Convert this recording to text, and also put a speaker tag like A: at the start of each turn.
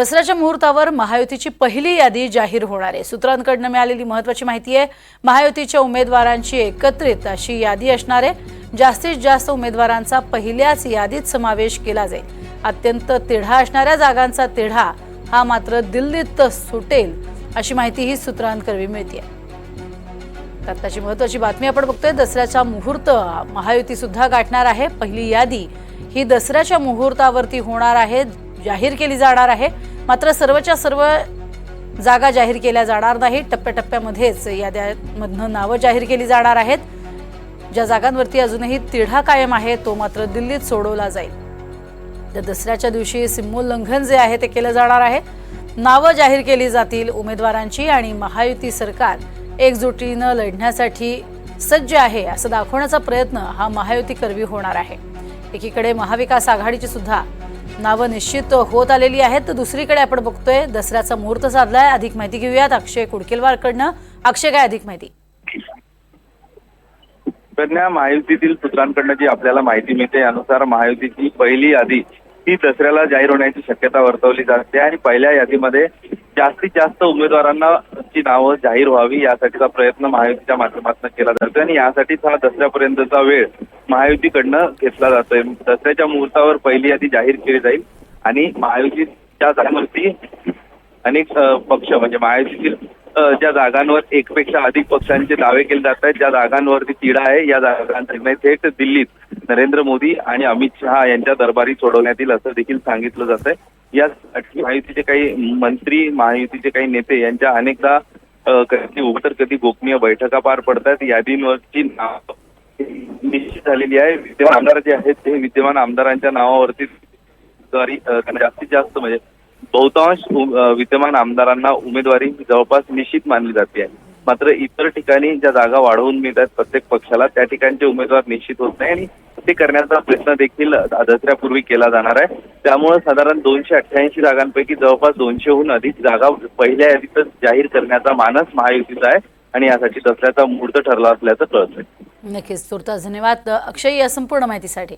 A: दसऱ्याच्या मुहूर्तावर महायुतीची पहिली यादी जाहीर होणार आहे. सूत्रांकडनं मिळालेली महत्वाची माहिती आहे महायुतीच्या उमेदवारांची एकत्रित अशी यादी असणार आहे. जास्तीत जास्त उमेदवारांचा पहिल्याच यादीत समावेश केला जाईल. अत्यंत तिढा असणाऱ्या जागांचा तिढा हा मात्र दिल्लीत सुटेल अशी माहिती ही मिळते आत्ताची महत्वाची बातमी आपण बघतोय दसऱ्याचा मुहूर्त महायुती सुद्धा गाठणार आहे. पहिली यादी ही दसऱ्याच्या मुहूर्तावरती होणार आहे. जाहीर केली जाणार आहे. मात्र सर्वच्या सर्व जागा जाहीर केल्या जाणार नाही. टप्प्याटप्प्यामध्येच याद्यामधनं नावं जाहीर केली जाणार आहेत. ज्या जागांवरती अजूनही तिढा कायम आहे तो मात्र दिल्लीत सोडवला जाईल. तर दसऱ्याच्या दिवशी सीमोल्लंघन जे आहे ते केलं जाणार आहे. नावं जाहीर केली जातील उमेदवारांची आणि महायुती सरकार एकजुटीनं लढण्यासाठी सज्ज आहे असं दाखवण्याचा प्रयत्न हा महायुती करवी होणार आहे. एकीकडे महाविकास आघाडीची सुद्धा नावं निश्चित होत आलेली आहेत. तर दुसरीकडे आपण बघतोय दसऱ्याचा मुहूर्त साधलाय. अधिक माहिती घेऊयात. अक्षय कुडकेलवारकडनं. अक्षय काय अधिक माहिती?
B: कन्या महायुतीतील सूत्रांकडनं जी आपल्याला माहिती मिळते यानुसार महायुतीची पहिली यादी ही दसऱ्याला जाहीर होण्याची शक्यता वर्तवली जाते. आणि पहिल्या यादीमध्ये जास्तीत जास्त उमेदवारांना ची नावं जाहीर व्हावी यासाठीचा प्रयत्न महायुतीच्या माध्यमातून केला जातोय आणि यासाठीच हा दसऱ्यापर्यंतचा वेळ महायुतीकडनं घेतला जातोय. दसऱ्याच्या मुहूर्तावर पहिली यादी जाहीर केली जाईल आणि महायुतीच्या जागेवरती अनेक पक्ष म्हणजे महायुतीतील ज्या जागांवर एकपेक्षा अधिक पक्षांचे दावे केले जात आहेत ज्या जागांवरती तिढा आहे या जागांचा निर्णय थेट दिल्लीत नरेंद्र मोदी आणि अमित शहा यांच्या दरबारी सोडवण्यात येईल असं देखील सांगितलं जात आहे. यासाठी महायुतीचे काही मंत्री महायुतीचे काही नेते यांच्या अनेकदा कधी उघड तर कधी गोपनीय बैठका पार पडतात. यादींवरची नाव निश्चित झालेली आहे. विद्यमान आमदार जे आहेत ते विद्यमान आमदारांच्या नावावरती जास्तीत जास्त म्हणजे बहुतांश विद्यमान आमदारांना उमेदवारी जवळपास निश्चित मानली जाते. आहे मात्र इतर ठिकाणी ज्या जागा वाढवून मिळतात प्रत्येक पक्षाला त्या ठिकाणचे उमेदवार निश्चित होत नाही आणि ते करण्याचा प्रयत्न देखील दसऱ्यापूर्वी केला जाणार आहे. त्यामुळे साधारण दोनशे अठ्ठ्याऐंशी जागांपैकी जवळपास दोनशेहून अधिक जागा पहिल्या यादीतच जाहीर करण्याचा मानस महायुतीचा आहे आणि यासाठी दसऱ्याचा मुहूर्त ठरला असल्याचं कळत
A: नक्कीच. तुर्तास धन्यवाद. अक्षय या संपूर्ण माहितीसाठी.